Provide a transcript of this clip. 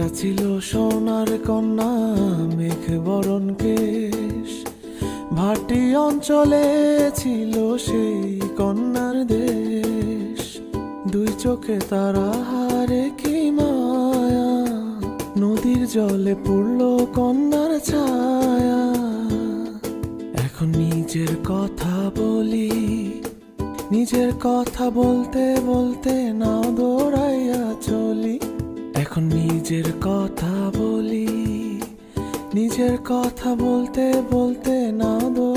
একটা ছিল সোনার কন্যা মেঘ বরণ কেশ। ভাটি অঞ্চলে ছিল সেই কন্যার দেশ। দুই চোখে তারা হারে কি মায়া, নদীর জলে পড়ল কন্যার ছায়া। এখন নিজের কথা বলি, নিজের কথা বলতে বলতে নাও দৌড়াইয়া যখন নিজের কথা বলি নিজের কথা বলতে বলতে না বলি।